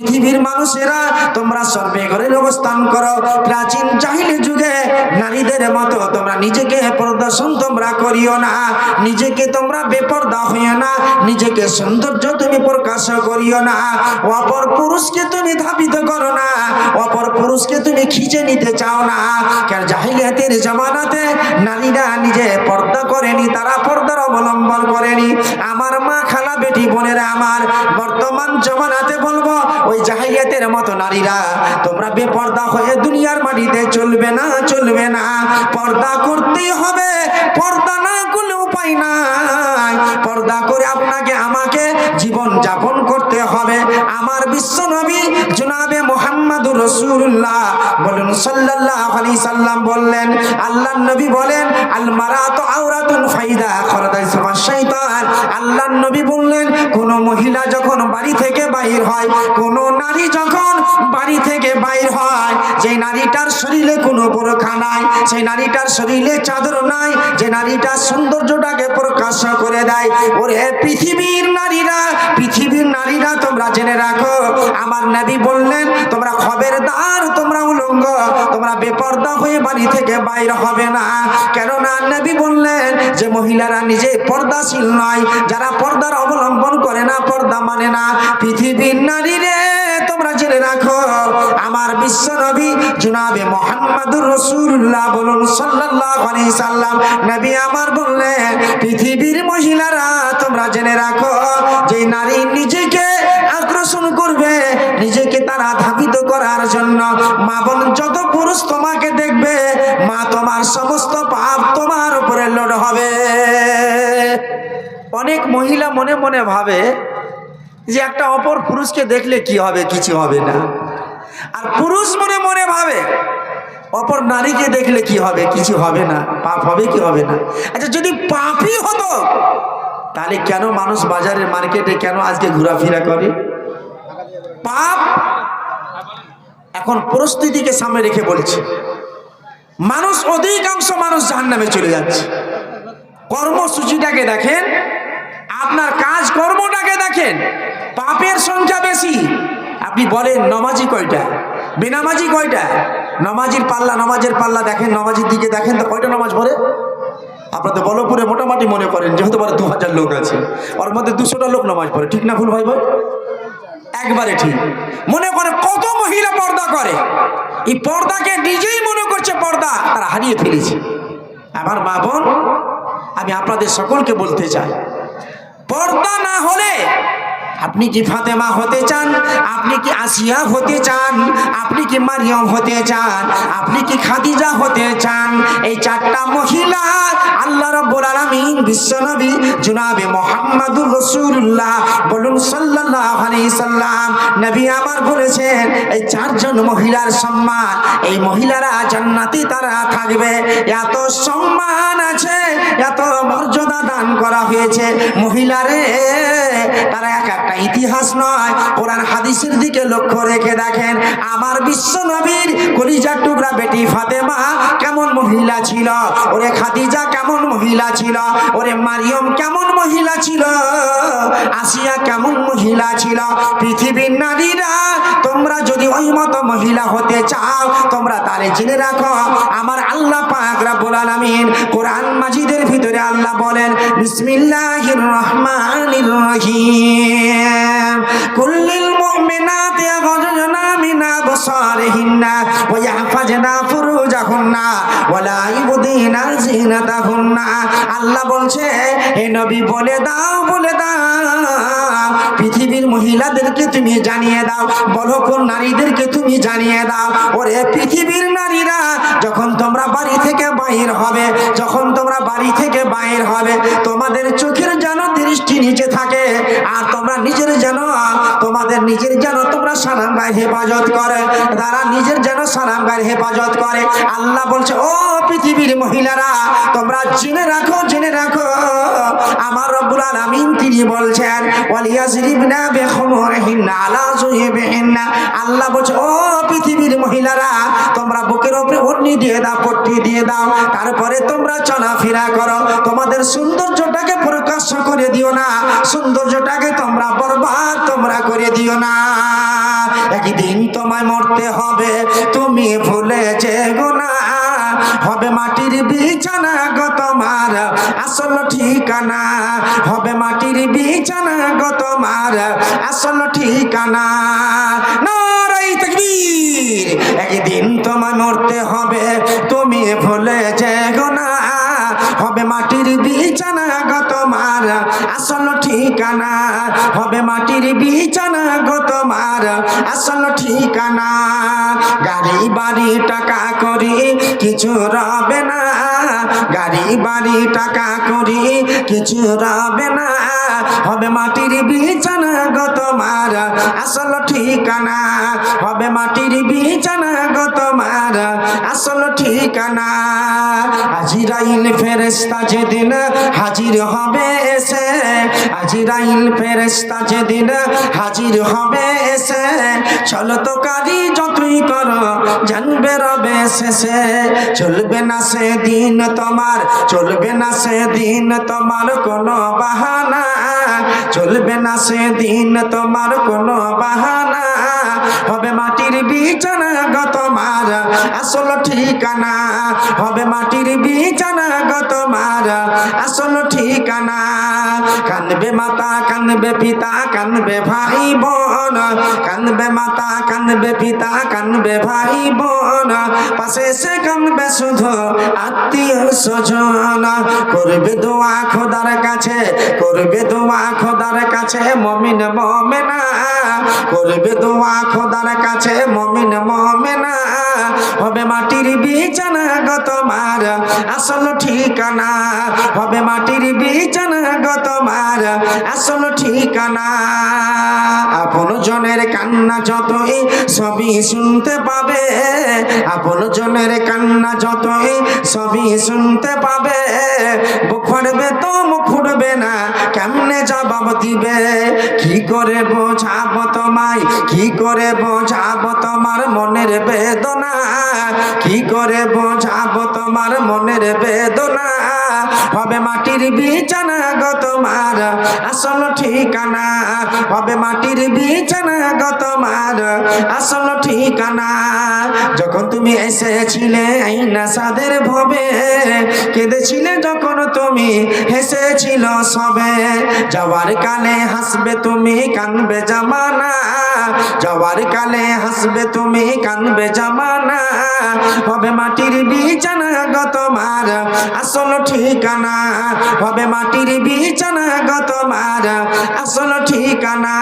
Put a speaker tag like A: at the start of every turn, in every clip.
A: পৃথিবীর মানুষেরা, তোমরা সর্বে ঘরে অবস্থান করো। প্রাচীন চাহিলে যুগে নারীদের মতো তোমরা নিজেকে প্রদর্শন তোমরা করিও না। নিজেকে তোমরা বেপর্দা হইও না। নিজেকে সৌন্দর্য তুমি প্রকাশ করিও না। অপর পুরুষকে তুমি ধাবিত করো না। অপর পুরুষকে তুমি খিচে নিতে চাও না। কেন জাহিলিয়াতের জামানাতে নারীরা নিজে পর্দা করেনি, তারা পর্দার অবলম্বন করেনি। আমার মা খালা বেটি বোনেরা আমার বর্তমান জমানাতে বলব, ওই জাহিলিয়াতের মতো নারীরা, তোমরা বেপর্দা হয়ে দুনিয়ার মাটিতে চলবে না চলবে না। পর্দা করতেই হবে, পর্দা না করলে উপায় নাই। পর্দা করে আপনাকে, আমাকে জীবন যাপন করতে হবে। আমার বিশ্ব নবী জুনাবে মোহাম্মদুর রসুল্লাহ বলুন, সাল্লাল্লাহু আলাইহি সাল্লাম বললেন আল্লাহ নবী বলেন আল মারাতু আওরাতুন ফাইদা খরাদাই শাইতান। আল্লাহ নবী বললেন, কোন মহিলা যখন বাড়ি থেকে বাইর হয়, কোন নারী যখন বাড়ি থেকে বাইর হয় যে নারীটার শরীরে কোনো বোরখা নাই, সেই নারীটার শরীরে চাদর নাই, যে নারীটার সৌন্দর্যটাকে প্রকাশ করে দেয়, ওরে পৃথিবীর নারীরা পৃথিবীর নারীরা তোমরা জেনে রাখো, আমার নবী বললেন, তোমরা খবরদার, তোমরা উলঙ্গ, তোমরা বেপর্দা হয়ে বাড়ি থেকে বাইর হবে না। কেননা নবী বললেন যে মহিলারা নিজে পর্দাশীল নয় যারা পর্দার অবলম্বন করে না, পর্দা মানে না। পৃথিবীর নারী রে, তোমরা জেনে রাখো, আমার বিশ্ব নবী জুনাবে মোহাম্মদুর রসুল্লাহ বলুন সাল্লাল্লাহু আলাইহি সাল্লাম। নবী আমার বললেন, পৃথিবীর মহিলারা, তোমরা জেনে রাখো, যে নারী নিজেকে আকর্ষণ করবে, নিজেকে তারা ধাবিত করার জন্য। মা বোন যত পুরুষ তোমাকে দেখবে, মা তোমার সমস্ত পাপ তোমার উপরে লোড হবে। অনেক মহিলা মনে মনে ভাবে যে একটা অপর পুরুষকে দেখলে কি হবে, কিছু হবে না। আর পুরুষ মনে মনে ভাবে, অপর নারীকে দেখলে কি হবে, কিছু হবে না, পাপ হবে কি হবে না। আচ্ছা যদি পাপই হতো, তাহলে কেন মানুষ বাজারের মার্কেটে কেন আজকে ঘোরাফেরা করে? পাপ এখন পরিস্থিতিকে সামনে রেখে বলছে। মানুষ অধিকাংশ মানুষ জাহান নামে চলে যাচ্ছে। কর্মসূচিটাকে দেখেন আপনার কাজ কর্মটাকে দেখেন, পাপের সংখ্যা বেশি। আপনি বলেন, নমাজি কয়টা? বেনামাজি কয়টা? নমাজির পাল্লা, নমাজের পাল্লা দেখেন, নমাজির দিকে দেখেন তো কয়টা নমাজ পড়ে? আপনাদের বলপুরে মোটামুটি মনে করেন, যেহেতু পারে দু হাজার লোক আছে। ওর মধ্যে দুশোটা লোক নমাজ পড়ে, ঠিক না ভুল ভাই ভাই একবারে ঠিক। মনে করে কত মহিলা পর্দা করে? এই পর্দাকে নিজেই মনে করছে পর্দা, তারা হারিয়ে ফেলেছে। আমার মা বোন, আমি আপনাদের সকলকে বলতে চাই পর্দা না হলে আপনি কি ফাতেমা হতে চান? আপনি কি আসিয়া হতে চান? আপনি কি মারিয়ম হতে চান? আপনি কি খাদিজা হতে চান? এই চারটা মহিলা আল্লাহ রব্বুল আলামিন বিশ্বনবী জনাবে মোহাম্মদুর রাসূলুল্লাহ বলুন সাল্লাল্লাহু আলাইহি সাল্লাম নবী আমার বলেছেন, এই চারজন মহিলার সম্মান, এই মহিলারা জান্নাতে তারা থাকবে। এত সম্মান আছে, এত মর্যাদা দান করা হয়েছে। মহিলারে, তারা এক একটা ইতিহাস নয়, কোরআন হাদিসের দিকে লক্ষ্য রেখে দেখেন, আমার বিশ্ব নবীর কলিজার টুকরা বেটি ফাতেমা কেমন মহিলা ছিল? ওরে খাদিজা কেমন মহিলা ছিল? ওরে মারিয়ম কেমন মহিলা ছিল? আসিয়া কেমন মহিলা ছিল? পৃথিবীর নারীরা, তোমরা যদি ওই মতো মহিলা হতে চাও, তোমরা তারে জেনে রাখো। আমার আল্লাহ পাক রাব্বুল আলামিন কোরআন মাজিদের ভিতরে আল্লাহ বলেন, বিসমিল্লাহির রহমানির রহিম। কুল্লিল মুমিনাতি মিন আবসারিহিন্না ওয়া ফুরুজাহুন্না ওয়া লা ইবদিনা জিনাতাহুন্না আল্লাহ বলছে, হে নবী, বলে দাও বলে দাও। পৃথিবীর মহিলাদেরকে তুমি জানিয়ে দাও। বলো কোন নারীদেরকে তুমি জানিয়ে দাও। ওরে পৃথিবীর নারীরা, যখন তোমরা বাড়ি থেকে বাইর হবে, যখন তোমরা বাড়ি থেকে বাইর হবে, তোমাদের চোখের যেন দৃষ্টি নিচে থাকে, আর তোমরা নিজের যেন, তোমাদের নিজের যেন তোমরা সালাম গায়ে হেফাজত করে। তারা নিজের যেন সালাম গায়ে হেফাজত করে। আল্লাহ বলছে, ও পৃথিবীর মহিলারা, তোমরা জেনে রাখো জেনে রাখো। আমার রব্বুল আলামিন তিনি বলছেন আল্লাহ বলছে, ও পৃথিবীর মহিলারা, তোমরা বুকের দিয়ে দাও, পট্টি দিয়ে দাও। তারপরে তোমরা চলাফেরা করো। তোমাদের সৌন্দর্যটাকে প্রকাশ করে দিও না। সৌন্দর্যটাকে তোমরা বরবাদ তোমরা করে দিও না। একদিন তোমায় মরতে হবে, তুমি ভুলে যে গোনা হবে মাটির বিছানা গো তোমার। আসল ঠিকানা হবে মাটির বিছানা গো তোমার। আসল ঠিকানা একদিন তোমায় মরতে হবে, তুমি ভুলে যে না। হবে মাটির বিছানা গো তোমার। আসল ঠিকানা হবে মাটির বিছানা গো তোমার। আসল ঠিকানা, গাড়ি, বাড়ি, টাকা করি কিছু রবে না। গাড়ি, বাড়ি, টাকা করি কিছু রবে না। হবে মাটির বিছানা গো তোমার, আসল ঠিকানা। হবে মাটির বিছানা গো তোমার, আসল ঠিকানা। আজিরাইল ফেরেস্তা যেদিন হাজির হবে এসে আজিরাইল ফেরেস্তা যেদিন হাজির হবে এসে চলো তো কারি যতই করো, জানবে রবে শেষে। চলবে না সে দিন তোমার, চলবে না সে দিন তোমার কোনো বাহানা। চলবে না সে দিন তোমার কোনো বাহানা। হবে মাটির বিছানা গো তোমার, আসল ঠিকানা। হবে মাটির বিছানা গো তোমার, আসল ঠিকানা। কানবে মাতা, কানবে পিতা, কানবে ভাই বোন। কানবে মাতা, কানবে পিতা, কানবে ভাই বোন। পাশে সে কানবে শুধু আত্মীয় স্বজন। করবে দোয়া খোদার কাছে, করবে দোয়া খোদার কাছে, মমিন মমেনা। করবে দোয়া খোদার কাছে, মমিন মমেনা। হবে মাটির বিছানা গো তোমার, আসল ঠিকানা। হবে মাটির বিছানা গো তোমার আসল ঠিকানা। আপন জনের কান্না যতই সবই শুনতে পাবে, আপন জনের কান্না যতই সবই শুনতে পাবে, বুক ফাড়বে তো মুখ ফুটবে না, কেমনে জবাব দিবে? কি করে বোঝাবো তোমায়? কি করে বোঝাবো তোমার মনের বেদনা? কি করে বোঝাবো তোমার মনের বেদনা? হবে মাটির বিছানা গো তোমার। আসল ঠিকানা হবে মাটির বিছানা গো তোমার। আসল ঠিকানা, যখন তুমি এসেছিলে এই নাসাদের ভবে, কেঁদেছিলে যখন তুমি হেসেছিল সবে। যাওয়ার কালে হাসবে তুমি, কানবে জামানা। যাওয়ার কালে হাসবে তুমি, কানবে জামানা। হবে মাটির বিছানা গো তোমার। আসল ঠিকানা হবে মাটির বিছানা গো তোমার। আসল ঠিকানা।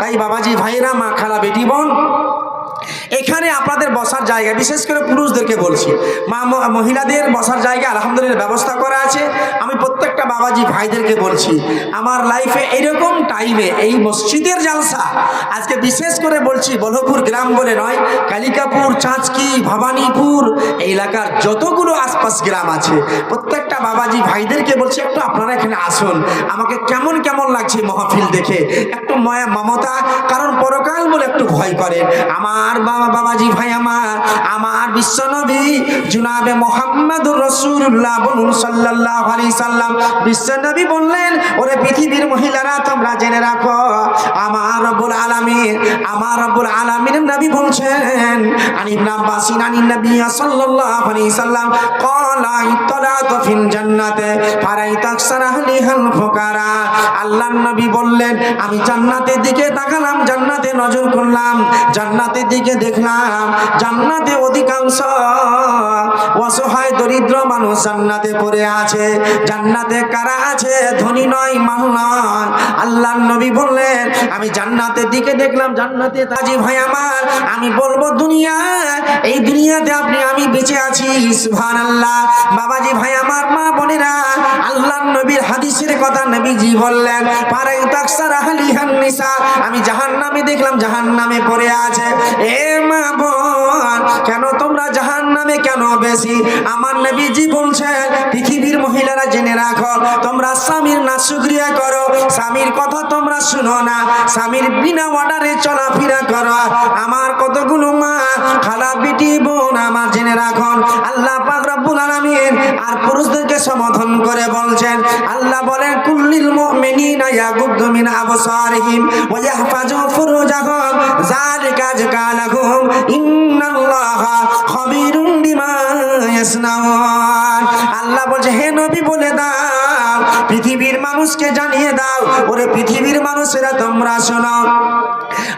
A: তাই বাবাজি, ভাইরা, মা, খালা, বেটি, বোন। এখানে আপনাদের বসার জায়গা, বিশেষ করে পুরুষদেরকে বলছি। মা মহিলাদের বসার জায়গা, আলহামদুলিল্লাহ ব্যবস্থা করা আছে। আমি প্রত্যেকটা বাবাজি ভাইদেরকে বলছি, আমার লাইফে এরকম টাইমে এই মসজিদের জালসা, আজকে বিশেষ করে বলছি, বলহপুর গ্রাম বলে নয়, কালিকাপুর, চাঁচকি, ভবানীপুর, এই এলাকার যতগুলো আশপাশ গ্রাম আছে, প্রত্যেকটা বাবাজি ভাইদেরকে বলছি, একটু আপনারা এখানে আসুন। আমাকে কেমন কেমন লাগছে মহফিল দেখে? একটু মায়া মমতা, কারণ পরকাল বলে একটু ভয় করেন আমার বাবা, বাবাজি ভাই আমার আমার বিশ্বনবী জুনাবে মোহাম্মদুর রসুল্লাহ বলুন সাল্লাল্লাহু আলাইহি সাল্লাম। বিশ্বনবী বললেন, ওরে পৃথিবীর মহিলারা, তোমরা জেনে রাখো, আমার রব্বুল আলামিন, আমার রব্বুল আলামিন নবী বলছেন, আন নবী সাল্লাম জান্নাতে নবী বললেন, আমি জান্নাতের দিকে তাকালাম, জান্নাতে নজর করলাম, জান্নাতের দিকে দেখলাম জান্নাতে অধিকাংশ অসহায় দরিদ্র মানুষ জান্নাতে পড়ে আছে। জান্নাতে কারা আছে? ধনী নয় মান নয়। আল্লাহর নবী বললেন, আমি জান্নাতের দিকে দেখলাম, জান্নাতে তাজি ভাই আমার। আমি বলব, দুনিয়া, এই দুনিয়াতে আপনি, আমি বেঁচে আছি। সুবহান আল্লাহ বাবাজি ভাই, আমার মা বোনেরা, আল্লাহর নবীর হাদিসের কথা নবীজি বললেন আমি জাহান্নামে দেখলাম, জাহান্নামে পড়ে আছে। এ মা কেন তোমরা জাহান নামে কেন বেশি? আমার নবীজি বলছেন তোমরা সুক্রিয়া করো। স্বামীর কথা তোমরা শুনো না। স্বামীর বিনা অর্ডারে চলাফেরা করো। আমার কতগুলো মা, খালা, বিটি, বোন আমার জেনে রাখুন। আল্লাহ পাকরাবুল আলামিন আর পুরুষদেরকে সমর্থন করে বলছেন, আল্লাহ বলেন, কুল্লিল মুমিনিনা ইয়াগুদ্দু মিন আবসারহিম ওয়া ইয়াহফাজু ফুরুজাহুম। যালিকা যাকালাহুম। ইন্নাল্লাহা খাবীরুম বিমা ইয়াসনাউন। আল্লাহ বলছে, হে নবী, বলে দাও। পৃথিবীর মানুষকে জানিয়ে দাও, ওরে পৃথিবীর মানুষেরা তোমরা শোনো।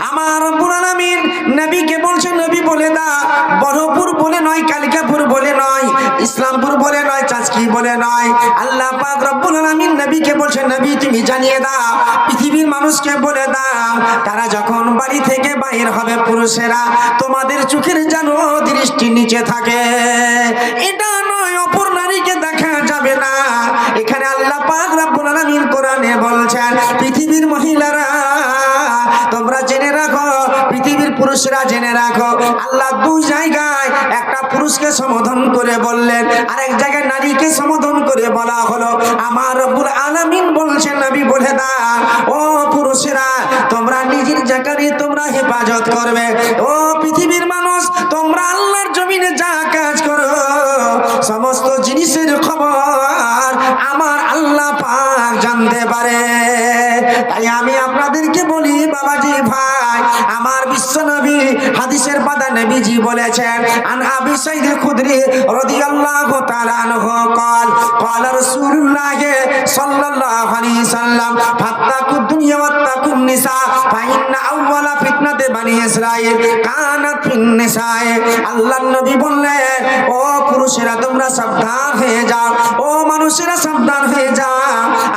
A: আমার আলামিন নবীকে বলছে, নবী বলে দাও, বড়পুর বলে নয়, কালিকাপুর বলে নয়, ইসলামপুর বলে নয়, চাঁচকি বলে নয়। আল্লাহ পাক রব্বুল আলামিন নবীকে বলছে, নবী তুমি জানিয়ে দাও, পৃথিবীর মানুষকে বলে দাও, তারা যখন বাড়ি থেকে বাইর হবে পুরুষেরা, তোমাদের চোখের যেন দৃষ্টি নিচে থাকে। এটা নয় পাক রব্বুল আলামিন কোরআনে বলছেন, পৃথিবীর মহিলারা, তোমরা জেনে রাখো, পৃথিবীর পুরুষরা জেনে রাখো। আল্লাহ দুই জায়গায় একটা পুরুষকে সম্বোধন করে বললেন আর এক জায়গায় নারীকে সম্বোধন করে বলা হলো। আমার রব্বুল আলামিন বলছেন, নবী, বলে দা ও পুরুষেরা, তোমরা নিজের জায়গায় তোমরা হেফাজত করবে। ও পৃথিবীর মানুষ, তোমরা আল্লাহর জমিনে যা কাজ করো, সমস্ত জিনিসের খবর জানতে পারে। তাই আমি আপনাদেরকে বলি বাবাজি ভাই আমার বিশ্ব নবী হাদিসের পাতা নবীজি বলেছেন আন আবি সাইদ খুদরি রাদিয়াল্লাহু তাআলা আনহু قال قال رسول الله صلى الله عليه وسلم فاتقوا الدنيا واتقوا النساء فإن أول فتنة بني إسرائيل كانت في النساء আল্লাহ নবী বললেন ও পুরুষেরা তোমরা সাবধান হয়ে যাও ও মানুষেরা সাবধান হয়ে যাও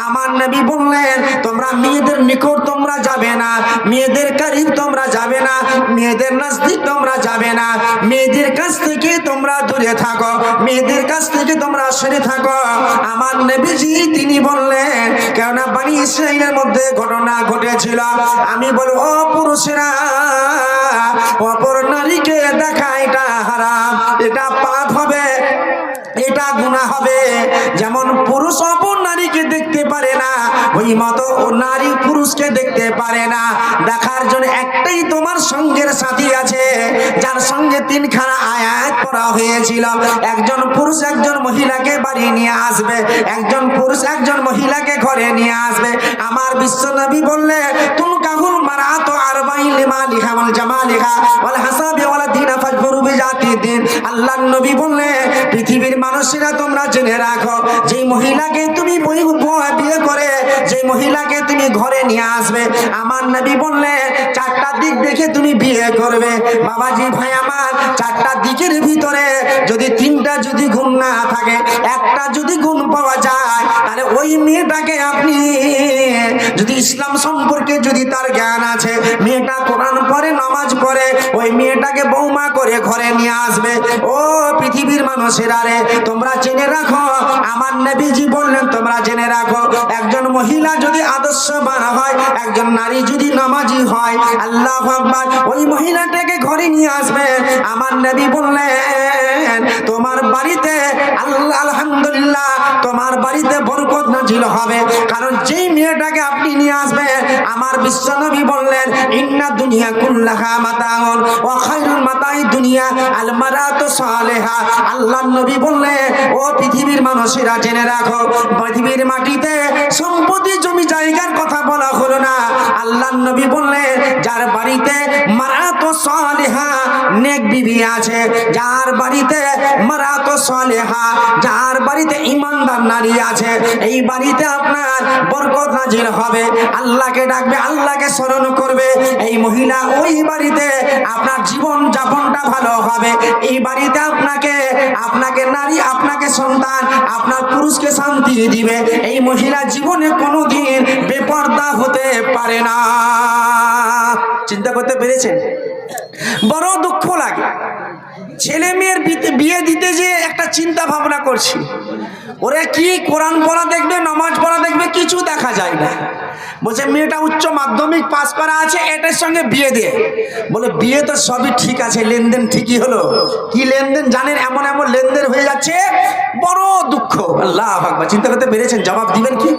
A: আমার নবী বললেন তোমরা মেয়েদের নিকট তোমরা যাবে না মেয়েদের কারিব তোমরা যাবে না। মেয়েদের নজদিক তোমরা যাবে না। মেয়েদের কাছ থেকে তোমরা দূরে থাকো। মেয়েদের কাছ থেকে তোমরা সরে থাকো। আমার নবীজি তিনি বললেন, কেননা বাণী ইসরায়েলের মধ্যে ঘটনা ঘটেছিল। আমি বলব পুরুষেরা, অপর নারীকে দেখা এটা হারাম। এটা পাপ হবে। এটা গুণা হবে। যেমন পুরুষ অপর নারীকে দেখতে পারে না। ওই মতো নারী পুরুষকে দেখতে পারে না। দেখার জন্য একটাই তোমার সঙ্গের সাথী আছে, যার সঙ্গে তিনখানা আয়াত পড়া হয়েছিল। একজন পুরুষ একজন মহিলাকে বাড়ি নিয়ে আসবে। একজন পুরুষ একজন মহিলাকে ঘরে নিয়ে আসবে। আমার বিশ্ব নবী বললে, তুম কাহুল মারা তো আর লিমা লিখা বল জামা লিখা বল হাসাবি ওয়ালা দিনা ফাজবরু বিজাতি দিন আল্লাহর নবী বললে, পৃথিবীর মানুষেরা তোমরা জেনে রাখো যে মহিলাকে তুমি বিয়ে করে যে মহিলাকে তুমি ঘরে নিয়ে আসবে, আমার নবী বললে চারটা দিক দেখে তুমি বিয়ে করবে। বাবাজি ভাই আমার চারটা দিকের ভিতরে যদি তিনটা যদি গুণ না থাকে, একটা যদি গুণ পাওয়া যায়, তাহলে ওই মেয়েটাকে আপনি, যদি ইসলাম সম্পর্কে যদি তার জ্ঞান আছে, মেয়েটা কোরআন পরে নামাজ পড়ে, ওই মেয়েটাকে বৌমা করে ঘরে নিয়ে আসবে। ও রে তোমরা জেনে রাখো, আমার নবীজি বললেন, তোমরা জেনে রাখো, একজন মহিলা যদি আদর্শবান হয়, একজন নারী যদি নামাজি হয়, আল্লাহ ওই মহিলাটাকে ঘরে নিয়ে আসবে। আমার নবী বললেন তোমার বাড়িতে আল্লাহ, আলহামদুলিল্লাহ, তোমার বাড়িতে বরকত নাজিল হবে। কারণ যেই মেয়েটাকে আপনি নিয়ে আসবেন, আমার বিশ্বনবী বললেন, ইন্না দুনিয়া কুল্লাহা মাতাউন ওয়া খায়রুল মাতাই দুনিয়া আল মারাতু সালেহা। আল্লাহর নবী বললেন ও পৃথিবীর মানুষেরা, জেনে রাখো, পৃথিবীর মাটিতে সম্পত্তি, জমি, জায়গার কথা বলা হলো না। আল্লাহর নবী বললেন যার বাড়িতে মারাতু সালেহা নেক বিবি আছে, যার বাড়িতে মারাতু সালেহা, যার বাড়িতে ইমানদার নারী আছে, এই বাড়িতে আপনার বরকত নাজির হবে। আল্লাহকে ডাকবে, আল্লাহকে স্মরণ করবে। এই মহিলা ওই বাড়িতে আপনার জীবন যাপনটা ভালো হবে। এই বাড়িতে আপনাকে আপনাকে নারী, আপনাকে সন্তান, আপনার পুরুষকে শান্তি দিবে। এই মহিলা জীবনে কোনোদিন বেপর্দা হতে পারে না। চিন্তা করতে পেরেছেন? বড় দুঃখ লাগে। ছেলে মেয়ের বিয়ে দিতে যে একটা চিন্তা ভাবনা করছি। ওরা কি কোরআন পড়া দেখবে, নামাজ পড়া দেখবে, কিছু দেখা যায় না। বলছে, মেয়েটা উচ্চ মাধ্যমিক পাস করা আছে, এটার সঙ্গে বিয়ে দিয়ে বলে, বিয়ে তো সবই ঠিক আছে, লেনদেন ঠিকই হলো। কি লেনদেন জানেন, এমন এমন লেনদেন হয়ে যাচ্ছে, বড় দুঃখ। আল্লাহ চিন্তা করতে পেরেছেন? জবাব দিবেন কি?